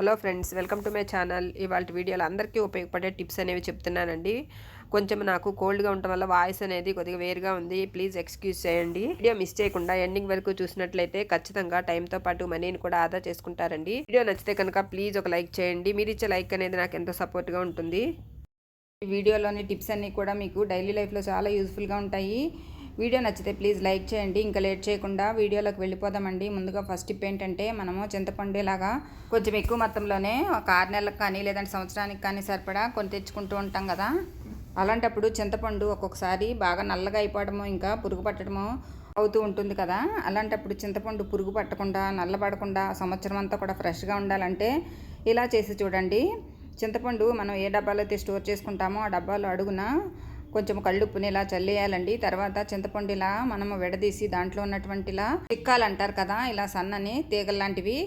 Hello friends welcome to my channel. ఇవాళ వీడియోలో అందరికీ ఉపయోగపడే టిప్స్ అనేవి చెప్తున్నానండి. కొంచెం నాకు కోల్డ్గా ఉండటం వల్ల వాయిస్ అనేది కొద్దిగా వేరుగా ఉంది. ప్లీజ్ ఎక్స్క్యూజ్ చేయండి. వీడియో మిస్ చేయకుండా ఎండింగ్ వరకు చూసినట్లయితే ఖచ్చితంగా టైంతో పాటు మనీని కూడా ఆదా చేసుకుంటారండి. వీడియో నచ్చితే కనుక ప్లీజ్ ఒక లైక్ చేయండి. మీరు ఇచ్చే లైక్ అనేది నాకు ఎంతో సపోర్ట్గా ఉంటుంది. వీడియోలోని టిప్స్ అన్నీ కూడా మీకు డైలీ లైఫ్లో చాలా యూస్ఫుల్గా ఉంటాయి. వీడియో నచ్చితే ప్లీజ్ లైక్ చేయండి. ఇంకా లేట్ చేయకుండా వీడియోలోకి వెళ్ళిపోదామండి. ముందుగా ఫస్ట్ టిప్ ఏంటంటే మనము చింతపండు ఇలాగా కొంచెం ఎక్కువ మొత్తంలోనే ఒక ఆరు నెలలకు కానీ లేదంటే సంవత్సరానికి కానీ సరిపడా కొని తెచ్చుకుంటూ ఉంటాం కదా. అలాంటప్పుడు చింతపండు ఒక్కొక్కసారి బాగా నల్లగా అయిపోవడము ఇంకా పురుగు పట్టడము అవుతూ ఉంటుంది కదా. అలాంటప్పుడు చింతపండు పురుగు పట్టకుండా నల్లబడకుండా సంవత్సరం అంతా కూడా ఫ్రెష్గా ఉండాలంటే ఇలా చేసి చూడండి. చింతపండు మనం ఏ డబ్బాలో అయితే స్టోర్ చేసుకుంటామో ఆ డబ్బాలో అడుగున కొంచెం కళ్ళుప్పుని ఇలా చల్లేయాలండి. తర్వాత చింతపండు ఇలా మనము విడదీసి దాంట్లో ఉన్నటువంటిలా చిక్కాలు అంటారు కదా ఇలా సన్నని తీగలు లాంటివి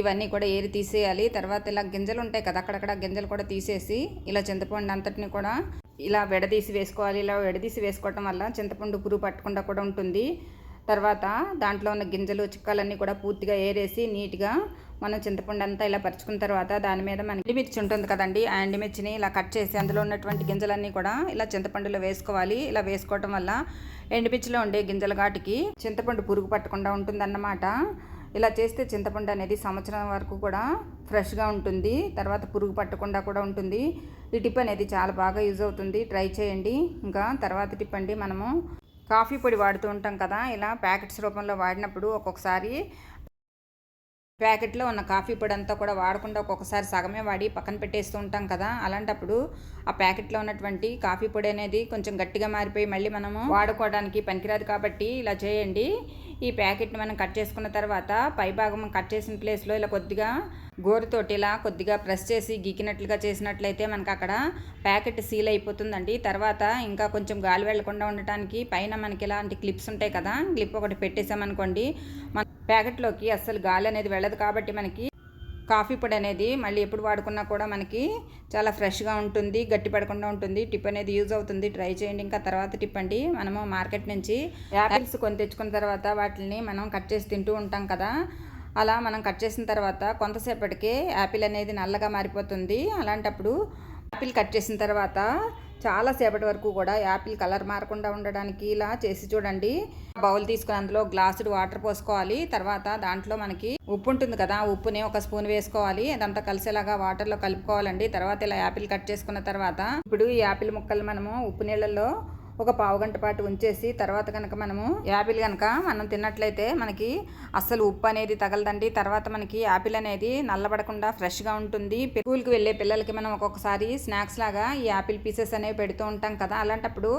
ఇవన్నీ కూడా ఏరి తీసేయాలి. తర్వాత ఇలా గింజలు ఉంటాయి కదా అక్కడక్కడ గింజలు కూడా తీసేసి ఇలా చింతపండు అంతటిని కూడా ఇలా విడదీసి వేసుకోవాలి. ఇలా విడదీసి వేసుకోవటం వల్ల చింతపండు పురుగు పట్టకుండా కూడా ఉంటుంది. తర్వాత దాంట్లో ఉన్న గింజలు చిక్కాలన్నీ కూడా పూర్తిగా ఏరేసి నీట్గా మనం చింతపండు అంతా ఇలా పరుచుకున్న తర్వాత దాని మీద మన ఎండిమిర్చి ఉంటుంది కదండి ఆ ఎండిమిర్చిని ఇలా కట్ చేసి అందులో ఉన్నటువంటి గింజలన్నీ కూడా ఇలా చింతపండులో వేసుకోవాలి. ఇలా వేసుకోవటం వల్ల ఎండిమిర్చిలో ఉండే గింజల ఘాటికి చింతపండు పురుగు పట్టకుండా ఉంటుందన్నమాట. ఇలా చేస్తే చింతపండు అనేది సంవత్సరం వరకు కూడా ఫ్రెష్గా ఉంటుంది తర్వాత పురుగు పట్టకుండా కూడా ఉంటుంది. ఈ టిప్ అనేది చాలా బాగా యూజ్ అవుతుంది. ట్రై చేయండి. ఇంకా తర్వాత టిప్ అండి మనము కాఫీ పొడి వాడుతూ ఉంటాం కదా ఇలా ప్యాకెట్స్ రూపంలో వాడినప్పుడు ఒక్కొక్కసారి ప్యాకెట్లో ఉన్న కాఫీ పొడి అంతా కూడా వాడకుండా ఒక్కొక్కసారి సగమే వాడి పక్కన పెట్టేస్తూ ఉంటాం కదా అలాంటప్పుడు ఆ ప్యాకెట్లో ఉన్నటువంటి కాఫీ పొడి అనేది కొంచెం గట్టిగా మారిపోయి మళ్ళీ మనము వాడుకోవడానికి పనికిరాదు కాబట్టి ఇలా చేయండి. ఈ ప్యాకెట్ని మనం కట్ చేసుకున్న తర్వాత పై భాగం కట్ చేసిన ప్లేస్లో ఇలా కొద్దిగా గోరుతోటి ఇలా కొద్దిగా ప్రెస్ చేసి గీకినట్లుగా చేసినట్లయితే మనకు అక్కడ ప్యాకెట్ సీల్ అయిపోతుందండి. తర్వాత ఇంకా కొంచెం గాలి వెళ్ళకుండా ఉండటానికి పైన మనకి ఇలాంటి క్లిప్స్ ఉంటాయి కదా క్లిప్ ఒకటి పెట్టేసామనుకోండి మన ప్యాకెట్లోకి అస్సలు గాలి అనేది వెళ్ళదు కాబట్టి మనకి కాఫీ పొడి అనేది మళ్ళీ ఎప్పుడు వాడుకున్నా కూడా మనకి చాలా ఫ్రెష్గా ఉంటుంది గట్టి పడకుండా ఉంటుంది. టిప్ అనేది యూజ్ అవుతుంది. ట్రై చేయండి. ఇంకా తర్వాత టిప్ అండి. మనము మార్కెట్ నుంచి యాపిల్స్ కొని తెచ్చుకున్న తర్వాత వాటిని మనం కట్ చేసి తింటూ ఉంటాం కదా. అలా మనం కట్ చేసిన తర్వాత కొంతసేపటికే యాపిల్ అనేది నల్లగా మారిపోతుంది. అలాంటప్పుడు యాపిల్ కట్ చేసిన తర్వాత చాలా సేపటి వరకు కూడా యాపిల్ కలర్ మారకుండా ఉండడానికి ఇలా చేసి చూడండి. బౌల్ తీసుకుని అందులో గ్లాసుడు వాటర్ పోసుకోవాలి. తర్వాత దాంట్లో మనకి ఉప్పు ఉంటుంది కదా ఉప్పుని ఒక స్పూన్ వేసుకోవాలి. అదంతా కలిసేలాగా వాటర్లో కలుపుకోవాలండి. తర్వాత ఇలా యాపిల్ కట్ చేసుకున్న తర్వాత ఇప్పుడు ఈ యాపిల్ ముక్కలు మనము ఉప్పు నీళ్ళల్లో ఒక పావు గంట పాటు ఉంచేసి తర్వాత కనుక మనము యాపిల్ కనుక మనం తిన్నట్లయితే మనకి అస్సలు ఉప్పు అనేది తగలదండి. తర్వాత మనకి యాపిల్ అనేది నల్లబడకుండా ఫ్రెష్గా ఉంటుంది. స్కూల్కి వెళ్ళే పిల్లలకి మనం ఒక్కొక్కసారి స్నాక్స్ లాగా ఈ యాపిల్ పీసెస్ అనేవి పెడుతూ ఉంటాం కదా. అలాంటప్పుడు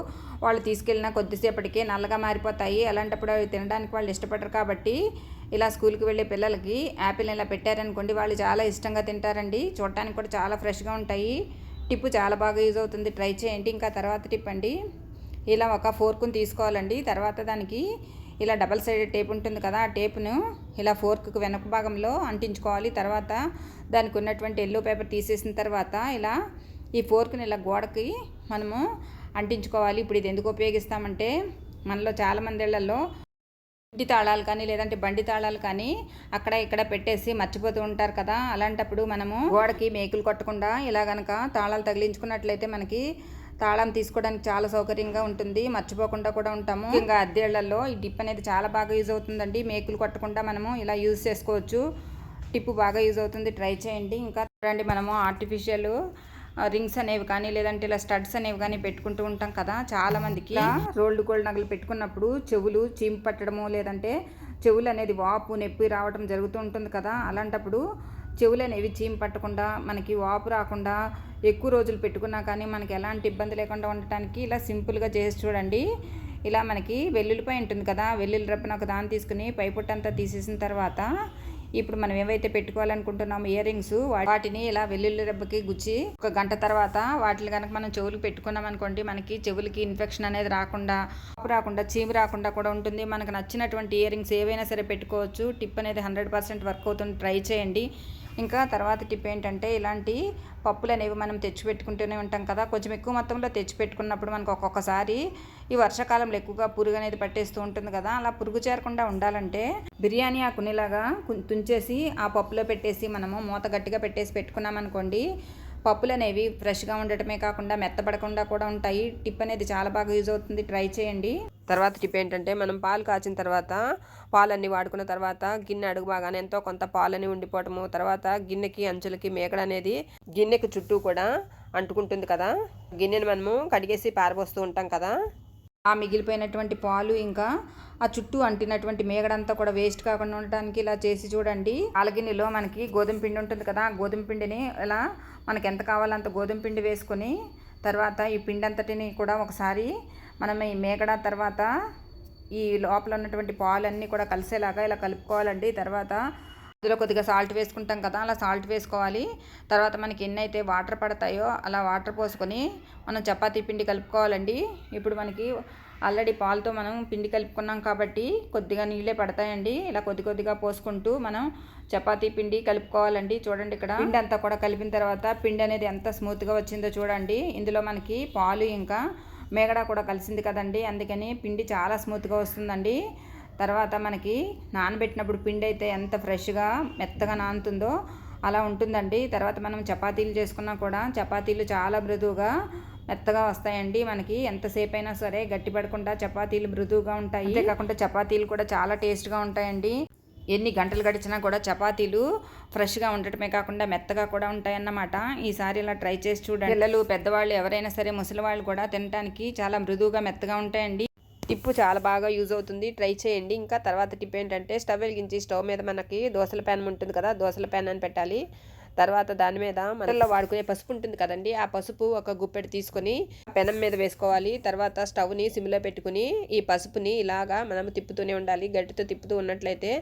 వాళ్ళు తీసుకెళ్ళిన కొద్దిసేపటికి నల్లగా మారిపోతాయి. అలాంటప్పుడు అవి తినడానికి వాళ్ళు ఇష్టపడరు కాబట్టి ఇలా స్కూల్కి వెళ్ళే పిల్లలకి యాపిల్ ఇలా పెట్టారనుకోండి వాళ్ళు చాలా ఇష్టంగా తింటారండి. చూడటానికి కూడా చాలా ఫ్రెష్గా ఉంటాయి. టిప్పు చాలా బాగా యూజ్ అవుతుంది. ట్రై చేయండి. ఇంకా తర్వాత టిప్ అండి. ఇలా ఒక ఫోర్క్ని తీసుకోవాలండి. తర్వాత దానికి ఇలా డబల్ సైడెడ్ టేప్ ఉంటుంది కదా ఆ టేప్ను ఇలా ఫోర్క్కు వెనక భాగంలో అంటించుకోవాలి. తర్వాత దానికి ఉన్నటువంటి ఎల్లో పేపర్ తీసేసిన తర్వాత ఇలా ఈ ఫోర్క్ని ఇలా గోడకి మనము అంటించుకోవాలి. ఇప్పుడు ఇది ఎందుకు ఉపయోగిస్తామంటే మనలో చాలామంది ఇళ్ళలో ఇంటి తాళాలు కానీ లేదంటే బండి తాళాలు కానీ అక్కడ ఇక్కడ పెట్టేసి మర్చిపోతూ ఉంటారు కదా. అలాంటప్పుడు మనము గోడకి మేకులు కొట్టకుండా ఇలా కనుక తాళాలు తగిలించుకున్నట్లయితే మనకి తాళం తీసుకోవడానికి చాలా సౌకర్యంగా ఉంటుంది. మర్చిపోకుండా కూడా ఉంటాము. ఇంకా అద్దెళ్ళలో ఈ డిప్ అనేది చాలా బాగా యూజ్ అవుతుందండి. మేకులు కొట్టకుండా మనము ఇలా యూజ్ చేసుకోవచ్చు. టిప్పు బాగా యూజ్ అవుతుంది. ట్రై చేయండి. ఇంకా చూడండి మనము ఆర్టిఫిషియల్ రింగ్స్ అనేవి కానీ లేదంటే ఇలా స్టడ్స్ అనేవి కానీ పెట్టుకుంటూ ఉంటాం కదా. చాలా మందికి రోల్డ్ గోల్డ్ నగలు పెట్టుకున్నప్పుడు చెవులు చీమ్ పట్టడము లేదంటే చెవులు అనేది వాపు నొప్పి రావడం జరుగుతూ ఉంటుంది కదా. అలాంటప్పుడు చెవులు అనేవి చీమ పట్టకుండా మనకి వాపు రాకుండా ఎక్కువ రోజులు పెట్టుకున్నా కానీ మనకి ఎలాంటి ఇబ్బంది లేకుండా ఉండటానికి ఇలా సింపుల్గా చేసి చూడండి. ఇలా మనకి వెల్లుల్లిపై ఉంటుంది కదా వెల్లుల్లి రప్పన ఒక దాన్ని తీసుకుని పైపుట్టంతా తీసేసిన తర్వాత ఇప్పుడు మనం ఏవైతే పెట్టుకోవాలనుకుంటున్నామో ఇయర్ రింగ్స్ వాటిని ఇలా వెల్లుల్లి రబ్బకి గుచ్చి ఒక గంట తర్వాత వాటిని కనుక మనం చెవులు పెట్టుకున్నాం అనుకోండి మనకి చెవులకి ఇన్ఫెక్షన్ అనేది రాకుండా రాకుండా చీము రాకుండా కూడా ఉంటుంది. మనకు నచ్చినటువంటి ఇయర్ రింగ్స్ ఏవైనా సరే పెట్టుకోవచ్చు. టిప్ అనేది హండ్రెడ్ పర్సెంట్ వర్క్ అవుతుంది. ట్రై చేయండి. ఇంకా తర్వాత టిప్ ఏంటంటే ఇలాంటి పప్పులు అనేవి మనం తెచ్చిపెట్టుకుంటూనే ఉంటాం కదా. కొంచెం ఎక్కువ మొత్తంలో తెచ్చిపెట్టుకున్నప్పుడు మనకు ఒక్కొక్కసారి ఈ వర్షాకాలంలో ఎక్కువగా పురుగు అనేది పట్టేస్తూ ఉంటుంది కదా. అలా పురుగు చేరకుండా ఉండాలంటే బిర్యానీ ఆ కునిలాగా కు- తుంచేసి ఆ పప్పులో పెట్టేసి మనము మూత గట్టిగా పెట్టేసి పెట్టుకున్నాం అనుకోండి పప్పులు అనేవి ఫ్రెష్గా ఉండటమే కాకుండా మెత్తపడకుండా కూడా ఉంటాయి. టిప్ అనేది చాలా బాగా యూజ్ అవుతుంది. ట్రై చేయండి. తర్వాత టిప్ ఏంటంటే మనం పాలు కాచిన తర్వాత పాలన్నీ వాడుకున్న తర్వాత గిన్నె అడుగు బాగానే ఎంతో కొంత పాలని ఉండిపోవటము తర్వాత గిన్నెకి అంచులకి మేకడ అనేది గిన్నెకి చుట్టూ కూడా అంటుకుంటుంది కదా. గిన్నెని మనము కడిగేసి పారబోస్తూ ఉంటాం కదా. ఆ మిగిలిపోయినటువంటి పాలు ఇంకా ఆ చుట్టూ అంటినటువంటి మేగడంతా కూడా వేస్ట్ కాకుండా ఉండటానికి ఇలా చేసి చూడండి. ఆలగిన్నెలో మనకి గోధుమ పిండి ఉంటుంది కదా. ఆ గోధుమ పిండిని ఇలా మనకి ఎంత కావాలో అంత గోధుమ పిండి వేసుకొని తర్వాత ఈ పిండి అంతటిని కూడా ఒకసారి మనం ఈ మేగడ తర్వాత ఈ లోపల ఉన్నటువంటి పాలన్నీ కూడా కలిసేలాగా ఇలా కలుపుకోవాలండి. తర్వాత అందులో కొద్దిగా సాల్ట్ వేసుకుంటాం కదా అలా సాల్ట్ వేసుకోవాలి. తర్వాత మనకి ఎన్ని అయితే వాటర్ పడతాయో అలా వాటర్ పోసుకొని మనం చపాతీ పిండి కలుపుకోవాలండి. ఇప్పుడు మనకి ఆల్రెడీ పాలతో మనం పిండి కలుపుకున్నాం కాబట్టి కొద్దిగా నీళ్ళే పడతాయండి. ఇలా కొద్ది కొద్దిగా పోసుకుంటూ మనం చపాతీ పిండి కలుపుకోవాలండి. చూడండి ఇక్కడ పిండి అంతా కూడా కలిపిన తర్వాత పిండి అనేది ఎంత స్మూత్గా వచ్చిందో చూడండి. ఇందులో మనకి పాలు ఇంకా మేగడ కూడా కలిసింది కదండి. అందుకని పిండి చాలా స్మూత్గా వస్తుందండి. తర్వాత మనకి నానబెట్టినప్పుడు పిండి అయితే ఎంత ఫ్రెష్గా మెత్తగా నానుతుందో అలా ఉంటుందండి. తర్వాత మనం చపాతీలు చేసుకున్నా కూడా చపాతీలు చాలా మృదువుగా మెత్తగా వస్తాయండి మనకి. ఎంతసేపు అయినా సరే గట్టిపడకుండా చపాతీలు మృదువుగా ఉంటాయి. అంతేకాకుండా చపాతీలు కూడా చాలా టేస్ట్గా ఉంటాయండి. ఎన్ని గంటలు గడిచినా కూడా చపాతీలు ఫ్రెష్గా ఉండటమే కాకుండా మెత్తగా కూడా ఉంటాయన్నమాట. ఈసారి ఇలా ట్రై చేసి చూడండి. పిల్లలు పెద్దవాళ్ళు ఎవరైనా సరే ముసలి వాళ్ళు కూడా తినడానికి చాలా మృదువుగా మెత్తగా ఉంటాయండి. టిప్పు చాలా బాగా యూజ్ అవుతుంది. ట్రై చేయండి. ఇంకా తర్వాత టిప్ ఏంటంటే స్టవ్ వెలిగించి స్టవ్ మీద మనకి దోసల ప్యాన్ ఉంటుంది కదా దోసల ప్యాన్ అని పెట్టాలి. తర్వాత దాని మీద మనలో వాడుకునే పసుపు ఉంటుంది కదండి ఆ పసుపు ఒక గుప్పెడు తీసుకొని పెనం మీద వేసుకోవాలి. తర్వాత స్టవ్ని సిమ్లో పెట్టుకుని ఈ పసుపుని ఇలాగా మనం తిప్పుతూనే ఉండాలి. గట్టితో తిప్పుతూ ఉన్నట్లయితే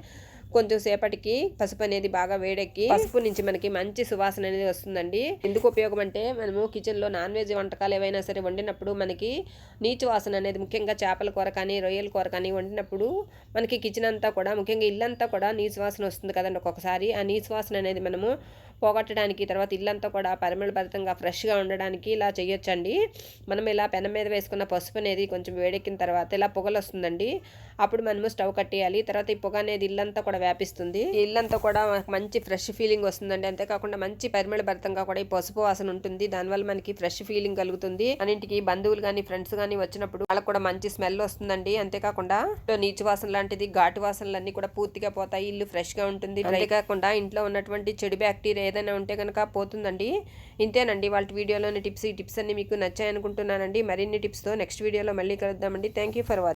కొంచెం సేపటికి పసుపు అనేది బాగా వేడెక్కి పసుపు నుంచి మనకి మంచి సువాసన అనేది వస్తుందండి. ఎందుకు ఉపయోగం అంటే మనము కిచెన్లో నాన్ వెజ్ వంటకాలు ఏవైనా సరే వండినప్పుడు మనకి నీచు వాసన అనేది ముఖ్యంగా చేపల కూర కానీ రొయ్యల కూర కానీ వండినప్పుడు మనకి కిచెన్ అంతా కూడా ముఖ్యంగా ఇల్లంతా కూడా నీచు వాసన వస్తుంది కదండి ఒక్కొక్కసారి. ఆ నీచు వాసన అనేది మనము పోగొట్టడానికి తర్వాత ఇల్లంతా కూడా పరిమళభరితంగా ఫ్రెష్గా ఉండడానికి ఇలా చేయొచ్చండి మనం ఇలా పెనం మీద వేసుకున్న పసుపు అనేది కొంచెం వేడెక్కిన తర్వాత ఇలా పొగలు వస్తుందండి అప్పుడు మనము స్టవ్ కట్టేయాలి. తర్వాత ఈ పొగ అనేది ఇల్లంతా కూడా వ్యాపిస్తుంది. ఇల్లంతా కూడా మంచి ఫ్రెష్ ఫీలింగ్ వస్తుందండి. అంతేకాకుండా మంచి పరిమళభరితంగా కూడా ఈ పసుపు వాసన ఉంటుంది. దానివల్ల మనకి ఫ్రెష్ ఫీలింగ్ కలుగుతుంది. అన్నింటికి బంధువులు కానీ ఫ్రెండ్స్ కానీ వచ్చినప్పుడు వాళ్ళకి కూడా మంచి స్మెల్ వస్తుందండి. అంతేకాకుండా నీచు వాసన లాంటిది ఘాటు వాసనలన్నీ కూడా పూర్తిగా పోతాయి. ఇల్లు ఫ్రెష్గా ఉంటుంది. అంతేకాకుండా ఇంట్లో ఉన్నటువంటి చెడు బ్యాక్టీరియా ఏదైనా ఉంటే కనుక పోతుందండి. ఇంతేనండి. వాళ్ళ వీడియోలోని టిప్స్ ఈ టిప్స్ అన్ని మీకు నచ్చాయనుకుంటున్నానండి. మరిన్ని టిప్స్తో నెక్స్ట్ వీడియోలో మళ్ళీ కలుద్దామండి. Thank you for watching